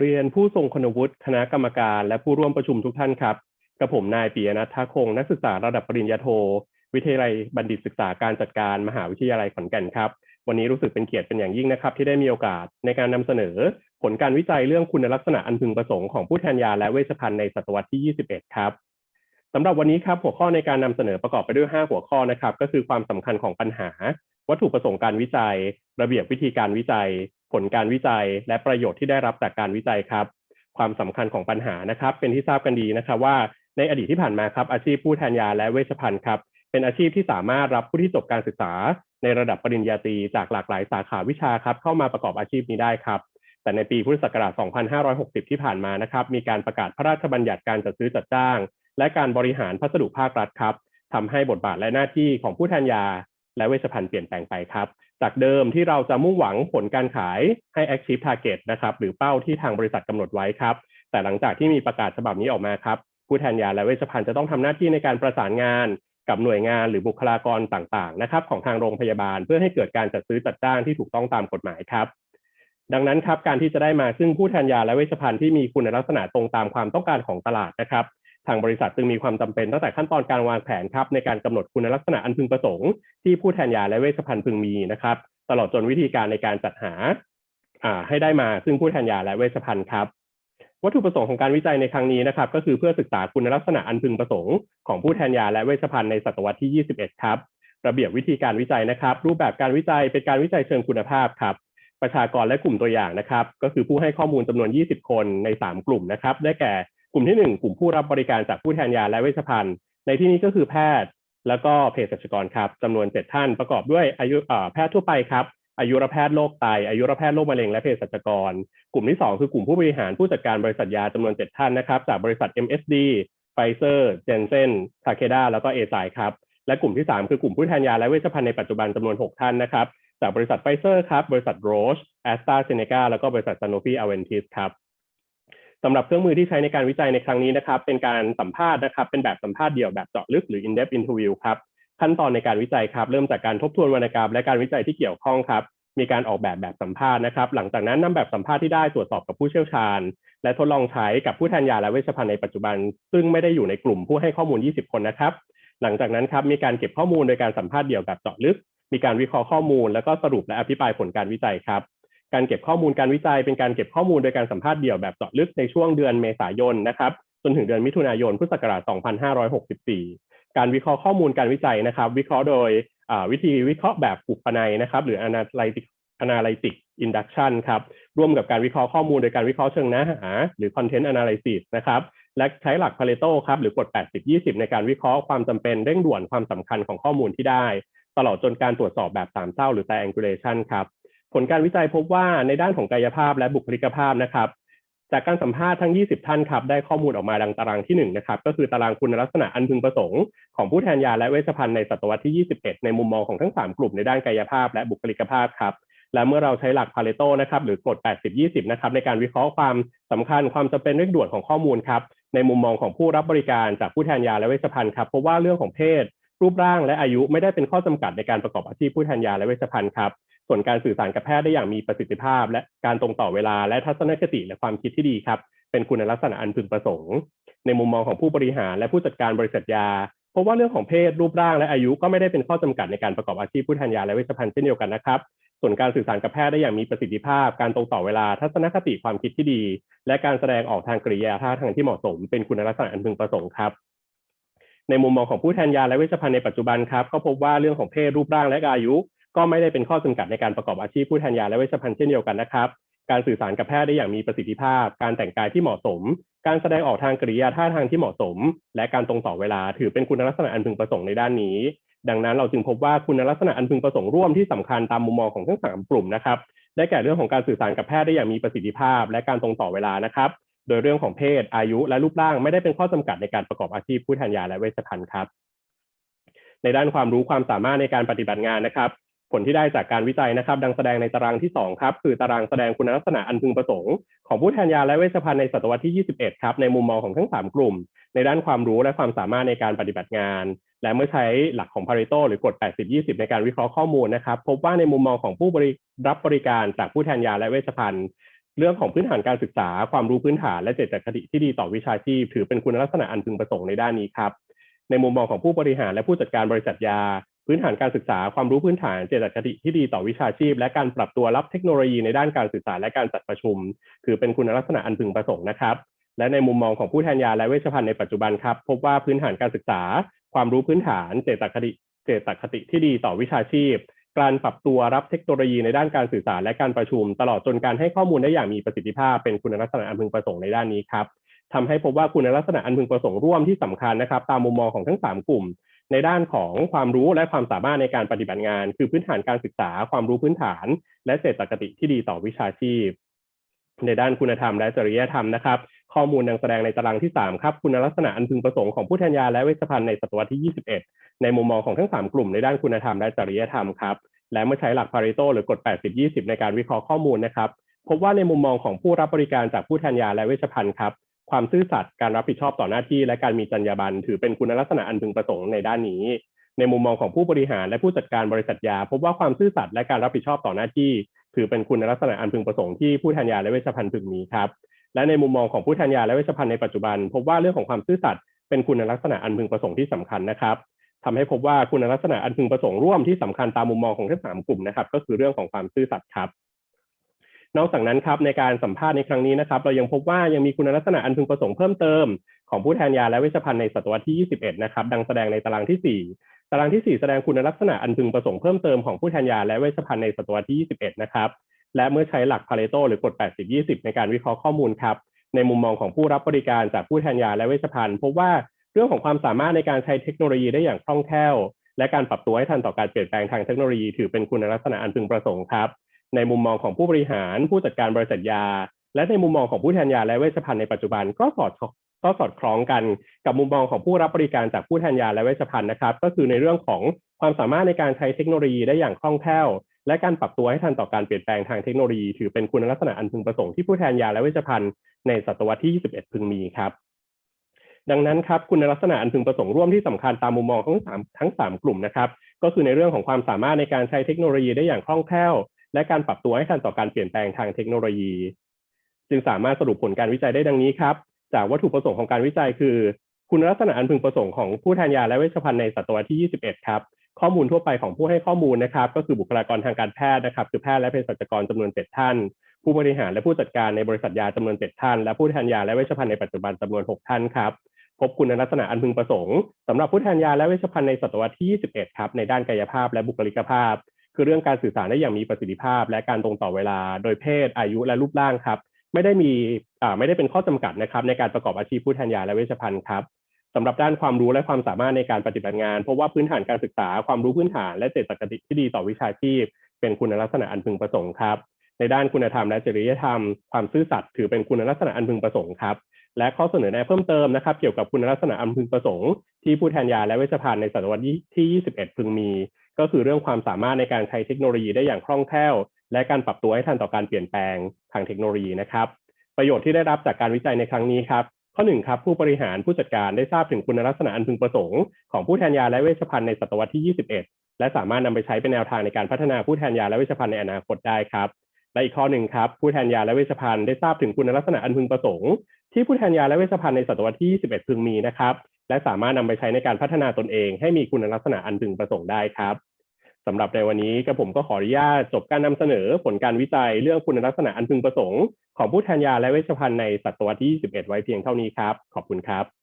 เรียนผู้ทรงคุณวุฒิคณะกรรมการ และผู้ร่วมประชุมทุกท่านครับกับผมนายปียนัททคงนักศึกษาระดับปริญญาโท วิทยาลัยบัณฑิตศึกษาการจัดการมหาวิทยาลัยขอนแก่นครับ วันนี้รู้สึกเป็นเกียรติเป็นอย่างยิ่งนะครับ ที่ได้มีโอกาสในการนำเสนอ ผลการวิจัยเรื่องคุณลักษณะอันพึงประสงค์ของผู้แทนยาและเวชภัณฑ์ในศตวรรษที่ 21 ครับสำหรับวันนี้ครับหัวข้อในการนำเสนอประกอบไปด้วย 5 หัวข้อนะครับ ก็คือความสำคัญของปัญหา วัตถุประสงค์การวิจัย ระเบียบวิธีการวิจัย ผลการวิจัย และประโยชน์ที่ได้รับจากการวิจัยครับ ความสำคัญของปัญหานะครับ เป็นที่ทราบกันดีนะครับว่าในอดีตที่ผ่านมาครับอาชีพผู้แทนยาและเวชภัณฑ์ครับเป็นอาชีพที่สามารถรับผู้ที่จบการศึกษา ในระดับปริญญาตรีจากหลากหลายสาขาวิชาครับเข้ามาประกอบอาชีพนี้ได้ครับ แต่ในปีพุทธศักราช 2560 ที่ผ่านมานะครับมีการประกาศพระราชบัญญัติการจัดซื้อจัดจ้าง และการบริหารพัสดุภาครัฐครับทำให้บทบาทและหน้าที่ของผู้แทนยา และเวชภัณฑ์เปลี่ยนแปลงไปครับ จากเดิมที่เราจะมุ่งหวังผลการขายให้ Achieve Target นะครับ หรือเป้าที่ทางบริษัทกำหนดไว้ครับ แต่หลังจากที่มีประกาศฉบับนี้ออกมาครับ ผู้แทนยาและเวชภัณฑ์จะต้องทำหน้าที่ในการประสานงานกับหน่วยงานหรือบุคลากรต่างๆนะครับ ของทางโรงพยาบาลเพื่อให้เกิดการจัดซื้อจัดจ้างที่ถูกต้องตามกฎหมายครับ ดังนั้นครับการที่จะได้มาซึ่งผู้แทนยาและเวชภัณฑ์ที่มีคุณลักษณะตรงตามความต้องการของตลาดนะครับ ทางบริษัทจึงมีความจำเป็นตั้งแต่ขั้นตอนการวางแผนครับในการกำหนดคุณลักษณะอันพึงประสงค์ที่ผู้แทนยาและเวชภัณฑ์พึงมีนะครับ ตลอดจนวิธีการในการจัดหาให้ได้มาซึ่งผู้แทนยาและเวชภัณฑ์ครับวัตถุประสงค์ของการวิจัยในครั้งนี้นะครับ ก็คือเพื่อศึกษาคุณลักษณะอันพึงประสงค์ของผู้แทนยาและเวชภัณฑ์ในศตวรรษที่ 21 ครับ ระเบียบวิธีการวิจัยนะครับ รูปแบบการวิจัยเป็นการวิจัยเชิงคุณภาพครับ ประชากรและกลุ่มตัวอย่างนะครับ ก็คือผู้ให้ข้อมูลจำนวน 20 คนใน 3 กลุ่มนะครับ ได้แก่ ลุ่มที่1กลุ่มผู้รับบริการจากผู้แทนยาและเวชภัณฑ์ ในที่นี้ก็คือแพทย์ แล้วก็เภสัชกรครับจำนวน7ท่านประกอบด้วยอายุแพทย์ทั่วไปครับอายุรแพทย์โรคไตอายุรแพทย์โรคมะเร็งและเภสัชกร กลุ่มที่ 2 คือกลุ่มผู้บริหารผู้จัดการบริษัทยาจำนวน 7 ท่านนะครับ จากบริษัท MSD ไฟเซอร์เจนเซนทาเคดาแล้วก็เอไซครับ และกลุ่มที่ 3 คือกลุ่มผู้แทนยาและเวชภัณฑ์ในปัจจุบันจำนวน 6 ท่านนะครับ จากบริษัทไฟเซอร์ครับ บริษัทโรชแอสตราเซเนกาแล้วก็บริษัทซานโนฟีอเวนทิสครับ สำหรับเครื่องมือที่ใช้ในการวิจัยในครั้งนี้นะครับ เป็นการสัมภาษณ์นะครับ เป็นแบบสัมภาษณ์เดี่ยวแบบเจาะลึกหรือ in-depth interview ครับขั้นตอนในการวิจัยครับ เริ่มจากการทบทวนวรรณกรรมและการวิจัยที่เกี่ยวข้องครับ มีการออกแบบแบบสัมภาษณ์นะครับ หลังจากนั้นนำแบบสัมภาษณ์ที่ได้ตรวจสอบกับผู้เชี่ยวชาญ และทดลองใช้กับผู้แทนยาและเวชภัณฑ์ในปัจจุบัน ซึ่งไม่ได้อยู่ในกลุ่มผู้ให้ข้อมูล 20 คนนะครับ หลังจากนั้นครับมีการเก็บข้อมูลโดยการสัมภาษณ์เดี่ยวแบบเจาะลึก มีการวิเคราะห์ข้อมูล แล้วก็สรุปและอภิปรายผลการวิจัยครับ การเก็บข้อมูลการวิจัย เป็นการเก็บข้อมูลโดยการสัมภาษณ์เดี่ยวแบบเจาะลึกในช่วงเดือนเมษายนนะครับจนถึงเดือนมิถุนายนพุทธศักราช 2564 การวิเคราะห์ข้อมูลการวิจัยนะครับ วิเคราะห์โดยวิธีวิเคราะห์แบบปุกปนัยนะครับ หรือ analytic analytic induction ครับร่วมกับการวิเคราะห์ข้อมูลโดยการวิเคราะห์เชิงเนื้อหา หรือ content analysis นะครับและใช้หลัก Pareto ครับหรือกฎ 80-20 ในการวิเคราะห์ความจำเป็นเร่งด่วนความสำคัญของข้อมูลที่ได้ ตลอดจนการตรวจสอบแบบสามเศร้าหรือ triangulation ครับ ผลการวิจัยพบว่าในด้านของกายภาพและบุคลิกภาพนะครับ จากการสัมภาษณ์ทั้ง 20 ท่านครับ ได้ข้อมูลออกมาดังตารางที่1นะครับก็คือตารางคุณลักษณะอันพึงประสงค์ของผู้แทนยาและเวชภัณฑ์ในศตวรรษที่ 21 ในมุมมองของทั้ง 3 กลุ่มในด้านกายภาพและบุคลิกภาพครับและเมื่อเราใช้หลัก Pareto นะครับหรือกฎ 80-20 นะครับในการวิเคราะห์ความสำคัญความจำเป็นเร่งด่วนของข้อมูลครับในมุมมองของผู้รับบริการจากผู้แทนยาและเวชภัณฑ์ครับเพราะว่าเรื่องของเพศ รูปร่างและอายุไม่ได้เป็นข้อจำกัดในการประกอบอาชีพผู้แทนยาและเวชภัณฑ์ครับ ส่วนการสื่อสารกับแพทย์ได้อย่างมีประสิทธิภาพ และการตรงต่อเวลาและทัศนคติและความคิดที่ดีครับ เป็นคุณลักษณะอันพึงประสงค์ ในมุมมองของผู้บริหารและผู้จัดการบริษัทยาพราะว่าเรื่องของเพศรูปร่างและอายุก็ไม่ได้เป็นข้อจำกัดในการประกอบอาชีพผู้แทนยาและเวชภัณฑ์เช่นเดียวกันนะครับ ส่วนการสื่อสารกับแพทย์ได้อย่างมีประสิทธิภาพ การตรงต่อเวลาทัศนคติความคิดที่ดี และการแสดงออกทางกริยาท่าทางที่เหมาะสม เป็นคุณลักษณะอันพึงประสงค์ครับในมุมมองของผู้แทนยาและเวชภัณฑ์ในปัจจุบันครับก็พบว่าเรื่องของเพศรูปร่างและอายุ ก็ไม่ได้เป็นข้อจำกัดในการประกอบอาชีพผู้แทนยาและเวชภัณฑ์เช่นเดียวกันนะครับ การสื่อสารกับแพทย์ได้อย่างมีประสิทธิภาพ การแต่งกายที่เหมาะสม การแสดงออกทางกริยาท่าทางที่เหมาะสม และการตรงต่อเวลาถือเป็นคุณลักษณะอันพึงประสงค์ในด้านนี้ ดังนั้นเราจึงพบว่าคุณลักษณะอันพึงประสงค์ร่วมที่สำคัญตามมุมมองของทั้งสามกลุ่มนะครับได้แก่เรื่องของการสื่อสารกับแพทย์ได้อย่างมีประสิทธิภาพ และการตรงต่อเวลานะครับ โดยเรื่องของเพศ อายุ และรูปร่างไม่ได้เป็นข้อจำกัดในการประกอบอาชีพผู้แทนยาและเวชภัณฑ์ครับ ในด้านความรู้ความสามารถในการปฏิบัติงานนะครับ ผลที่ได้จากการวิจัยนะครับ ดังแสดงในตารางที่ 2 ครับ คือตารางแสดงคุณลักษณะอันพึงประสงค์ ของผู้แทนยาและเวชภัณฑ์ในศตวรรษที่ 21 ครับ ในมุมมองของทั้ง 3 กลุ่ม ในด้านความรู้และความสามารถในการปฏิบัติงาน และเมื่อใช้หลักของ Pareto หรือกฎ 80-20 ในการวิเคราะห์ข้อมูลนะครับ พบว่าในมุมมองของผู้บริรับบริการจากผู้แทนยาและเวชภัณฑ์เรื่องของพื้นฐานการศึกษา ความรู้พื้นฐานและเจตคติที่ดีต่อวิชาชีพ ถือเป็นคุณลักษณะอันพึงประสงค์ในด้านนี้ครับในมุมมองของผู้บริหารและผู้จัดการบริษัทยา พื้นฐานการศึกษาความรู้พื้นฐานเจตคติที่ดีต่อวิชาชีพ และการปรับตัวรับเทคโนโลยีในด้านการสื่อสารและการจัดประชุม ถือเป็นคุณลักษณะอันพึงประสงค์นะครับและในมุมมองของผู้แทนยาและเวชภัณฑ์ในปัจจุบันครับพบว่าพื้นฐานการศึกษา ความรู้พื้นฐานเจตคติเจตคติที่ดีต่อวิชาชีพ การปรับตัวรับเทคโนโลยีในด้านการสื่อสารและการประชุม ตลอดจนการให้ข้อมูลได้อย่างมีประสิทธิภาพเป็นคุณลักษณะอันพึงประสงค์ในด้านนี้ครับทำให้พบว่าคุณลักษณะอันพึงประสงค์ร่วมที่สำคัญนะครับ ตามมุมมองของทั้ง 3 กลุ่ม ในด้านของความรู้และความสามารถในการปฏิบัติงาน คือพื้นฐานการศึกษา ความรู้พื้นฐาน และเจตคติที่ดีต่อวิชาชีพ ในด้านคุณธรรมและจริยธรรมนะครับ ข้อมูลดังแสดงในตารางที่ 3 ครับ คุณลักษณะอันพึงประสงค์ของผู้แทนยาและเวชภัณฑ์ในศตวรรษที่ 21 ในมุมมองของทั้ง 3 กลุ่มในด้านคุณธรรมและจริยธรรมครับ และเมื่อใช้หลักพาริโตหรือกฎ 80-20 ในการวิเคราะห์ข้อมูลนะครับ พบว่าในมุมมองของผู้รับบริการจากผู้แทนยาและเวชภัณฑ์ครับ ความซื่อสัตย์การรับผิดชอบต่อหน้าที่ และการมีจรรยาบรรณถือเป็นคุณลักษณะอันพึงประสงค์ในด้านนี้ ในมุมมองของผู้บริหารและผู้จัดการบริษัทยา พบว่าความซื่อสัตย์และการรับผิดชอบต่อหน้าที่ ถือเป็นคุณลักษณะอันพึงประสงค์ที่ผู้แทนยาและเวชภัณฑ์พึงมีครับและในมุมมองของผู้แทนยาและเวชภัณฑ์ในปัจจุบัน พบว่าเรื่องของความซื่อสัตย์เป็นคุณลักษณะอันพึงประสงค์ที่สำคัญนะครับทำให้พบว่าคุณลักษณะอันพึงประสงค์ร่วมที่สำคัญตามมุมมองของทั้งสามกลุ่มนะครับ ก็คือเรื่องของความซื่อสัตย์ครับ นอกจากนั้นครับในการสัมภาษณ์ในครั้งนี้นะครับ เรายังพบว่ายังมีคุณลักษณะอันพึงประสงค์เพิ่มเติมของผู้แทนยาและเวชภัณฑ์ในศตวรรษที่ 21 นะครับ ดังแสดงในตารางที่ 4 ตารางที่ 4 แสดงคุณลักษณะอันพึงประสงค์เพิ่มเติมของผู้แทนยาและเวชภัณฑ์ในศตวรรษที่ 21 นะครับ และเมื่อใช้หลักพาเรโตหรือกฎ 80-20 ในการวิเคราะห์ข้อมูลครับ ในมุมมองของผู้รับบริการจากผู้แทนยาและเวชภัณฑ์พบว่าเรื่องของความสามารถในการใช้เทคโนโลยีได้อย่างคล่องแคล่ว และการปรับตัวให้ทันต่อการเปลี่ยนแปลงทางเทคโนโลยีถือเป็นคุณลักษณะอันพึงประสงค์ครับ ในมุมมองของผู้บริหาร ผู้จัดการบริษัทยา และในมุมมองของผู้แทนยาและเวชภัณฑ์ในปัจจุบันก็สอดก็สอดคล้องกันกับมุมมองของผู้รับบริการจากผู้แทนยาและเวชภัณฑ์นะครับ ก็คือในเรื่องของความสามารถในการใช้เทคโนโลยีได้อย่างคล่องแคล่ว และการปรับตัวให้ทันต่อการเปลี่ยนแปลงทางเทคโนโลยี ถือเป็นคุณลักษณะอันพึงประสงค์ที่ผู้แทนยาและเวชภัณฑ์ในศตวรรษที่ 21 พึงมีครับ ดังนั้นครับคุณลักษณะอันพึงประสงค์ร่วมที่สำคัญตามมุมมองทั้งสามทั้งสามกลุ่มนะครับ ก็คือในเรื่องของความสามารถในการใช้เทคโนโลยีได้อย่างคล่องแคล่ว และการปรับตัวให้ทันต่อการเปลี่ยนแปลงทางเทคโนโลยี จึงสามารถสรุปผลการวิจัยได้ดังนี้ครับ จากวัตถุประสงค์ของการวิจัยคือ คุณลักษณะอันพึงประสงค์ของผู้แทนยาและเวชภัณฑ์ในศตวรรษที่ 21 ครับ ข้อมูลทั่วไปของผู้ให้ข้อมูลนะครับ ก็คือบุคลากรทางการแพทย์นะครับ คือแพทย์และเภสัชกรจำนวน7ท่าน ผู้บริหารและผู้จัดการในบริษัทยาจำนวน7ท่าน และผู้แทนยาและเวชภัณฑ์ในปัจจุบันจำนวน 6 ท่านครับพบคุณลักษณะอันพึงประสงค์สำหรับผู้แทนยาและเวชภัณฑ์ในศตวรรษที่ 21 ครับ ในด้านกายภาพและบุคลิกภาพ คือเรื่องการสื่อสารได้อย่างมีประสิทธิภาพ และการตรงต่อเวลา โดยเพศ อายุและรูปร่างครับ ไม่ได้มีอ่าไม่ได้เป็นข้อจำกัดนะครับ ในการประกอบอาชีพผู้แทนยาและเวชภัณฑ์ครับสำหรับด้านความรู้และความสามารถในการปฏิบัติงาน เพราะว่าพื้นฐานการศึกษาความรู้พื้นฐานและเจตคติที่ดีต่อวิชาชีพ เป็นคุณลักษณะอันพึงประสงค์ครับในด้านคุณธรรมและจริยธรรม ความซื่อสัตย์ถือเป็นคุณลักษณะอันพึงประสงค์ครับและข้อเสนอแนะเพิ่มเติมนะครับ เกี่ยวกับคุณลักษณะอันพึงประสงค์ที่ผู้แทนยาและเวชภัณฑ์ในศตวรรษที่ 21 พึงมี ก็คือเรื่องความสามารถในการใช้เทคโนโลยีได้อย่างคล่องแคล่ว และการปรับตัวให้ทันต่อการเปลี่ยนแปลงทางเทคโนโลยีนะครับ ประโยชน์ที่ได้รับจากการวิจัยในครั้งนี้ครับข้อหนึ่งครับผู้บริหารผู้จัดการได้ทราบถึงคุณลักษณะอันพึงประสงค์ของผู้แทนยาและเวชภัณฑ์ในศตวรรษที่ 21 และสามารถนำไปใช้เป็นแนวทางในการพัฒนาผู้แทนยาและเวชภัณฑ์ในอนาคตได้ครับและอีกข้อหนึ่งครับผู้แทนยาและเวชภัณฑ์ได้ทราบถึงคุณลักษณะอันพึงประสงค์ ที่ผู้แทนยาและเวชภัณฑ์ในศตวรรษที่ 21 พึงมีนะครับและสามารถนำไปใช้ในการพัฒนาตนเอง ให้มีคุณลักษณะอันพึงประสงค์ได้ครับ สำหรับในวันนี้กระผมก็ขออนุญาตจบการนำเสนอผลการวิจัยเรื่องคุณลักษณะอันพึงประสงค์ของผู้แทนยาและเวชภัณฑ์ในศตวรรษที่ 21 ไว้เพียงเท่านี้ครับ ขอบคุณครับ